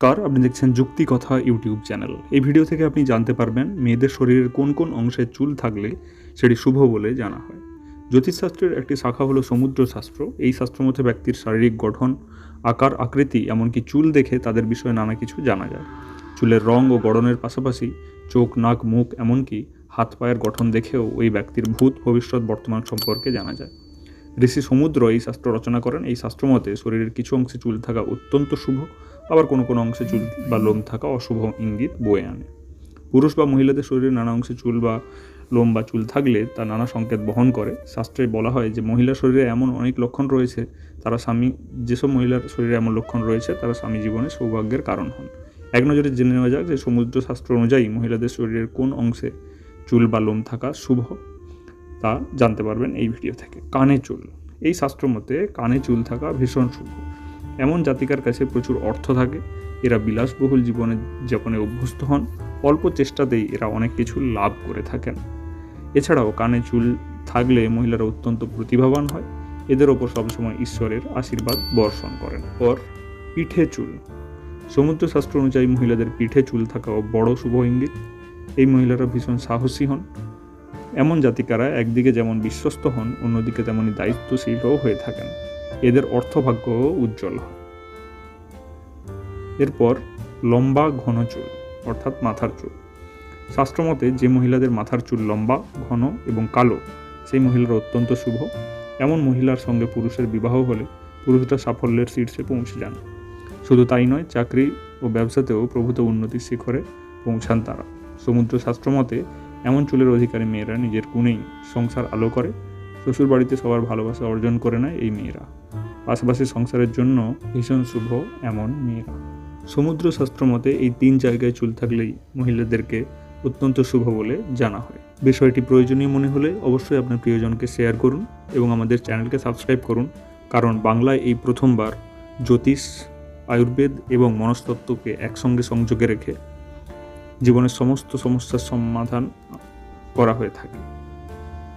নমস্কার, আপনি দেখছেন যুক্তি কথা ইউটিউব চ্যানেল। এই ভিডিও থেকে আপনি জানতে পারবেন মেয়েদের শরীরের কোন কোন অংশে চুল থাকলে সেটি শুভ বলে জানা হয়। জ্যোতিষশাস্ত্রের একটি শাখা হলো সমুদ্র শাস্ত্র এই শাস্ত্র মধ্যে ব্যক্তির শারীরিক গঠন, আকার, আকৃতি, এমনকি চুল দেখে তাদের বিষয়ে নানা কিছু জানা যায়। চুলের রং ও গড়নের পাশাপাশি চোখ, নাক, মুখ, এমনকি হাত পায়ের গঠন দেখেও ওই ব্যক্তির ভূত ভবিষ্যৎ বর্তমান সম্পর্কে জানা যায়। ঋষি সমুদ্র এই শাস্ত্র রচনা করেন। এই শাস্ত্র মতে শরীরের কিছু অংশে চুল থাকা অত্যন্ত শুভ আবার কোনো কোনো অংশে চুল বা লোম থাকা অশুভ ইঙ্গিত বয়ে আনে। পুরুষ বা মহিলাদের শরীরে নানা অংশে চুল বা লোম বা চুল থাকলে তা নানা সংকেত বহন করে। শাস্ত্রে বলা হয় যে মহিলা শরীরে এমন অনেক লক্ষণ রয়েছে, তারা স্বামী, যেসব মহিলার শরীরে এমন লক্ষণ রয়েছে, তারা স্বামী জীবনে সৌভাগ্যের কারণ হন। এক নজরে জেনে নেওয়া যাক যে সমুদ্র শাস্ত্র অনুযায়ী মহিলাদের শরীরের কোন অংশে চুল বা লোম থাকা শুভ, তা জানতে পারবেন এই ভিডিও থেকে। কানে চুল। এই শাস্ত্র মতে কানে চুল থাকা ভীষণ শুভ। এমন জাতিকার কাছে প্রচুর অর্থ থাকে। এরা বিলাসবহুল জীবনে যাপনে অভ্যস্ত হন। অল্প চেষ্টাতেই এরা অনেক কিছু লাভ করে থাকেন। এছাড়াও কানে চুল থাকলে মহিলারা অত্যন্ত প্রতিভাবান হয়। এদের ওপর সবসময় ঈশ্বরের আশীর্বাদ বর্ষণ করেন। পর, পিঠে চুল। সমুদ্র শাস্ত্র অনুযায়ী মহিলাদের পিঠে চুল থাকাও বড় শুভ ইঙ্গিত। এই মহিলারা ভীষণ সাহসী হন। এমন জাতিকারা একদিকে যেমন বিশ্বস্ত হন, অন্যদিকে তেমনই দায়িত্বশীলও হয়ে থাকেন। এদের অর্থভাগ্যও উজ্জ্বল এরপর লম্বা ঘন চুল, অর্থাৎ মাথার চুল। শাস্ত্রমতে যে মহিলাদের মাথার চুল লম্বা, ঘন এবং কালো, সেই মহিলারা অত্যন্ত শুভ। এমন মহিলার সঙ্গে পুরুষের বিবাহ হলে পুরুষরা সাফল্যের শীর্ষে পৌঁছে যান। শুধু তাই নয়, চাকরি ও ব্যবসাতেও প্রভূত উন্নতির শিখরে পৌঁছান তারা। সমুদ্র শাস্ত্রমতে এমন চুলের অধিকারী মেয়েরা নিজের গুণেই সংসার আলো করে। শ্বশুর বাড়িতে সবার ভালোবাসা অর্জন করে নেয় এই মেয়েরা। পাশাপাশি সংসারের জন্য ভীষণ শুভ এমন মেয়েরা। সমুদ্র শাস্ত্র মতে এই তিন জায়গায় চুল থাকলেই মহিলাদেরকে অত্যন্ত শুভ বলে জানা হয়। বিষয়টি প্রয়োজনীয় মনে হলে অবশ্যই আপনার প্রিয়জনকে শেয়ার করুন এবং আমাদের চ্যানেলকে সাবস্ক্রাইব করুন, কারণ বাংলায় এই প্রথমবার জ্যোতিষ, আয়ুর্বেদ এবং মনস্তত্ত্বকে একসঙ্গে সংযোগে রেখে জীবনের সমস্ত সমস্যার সমাধান করা হয়ে থাকে।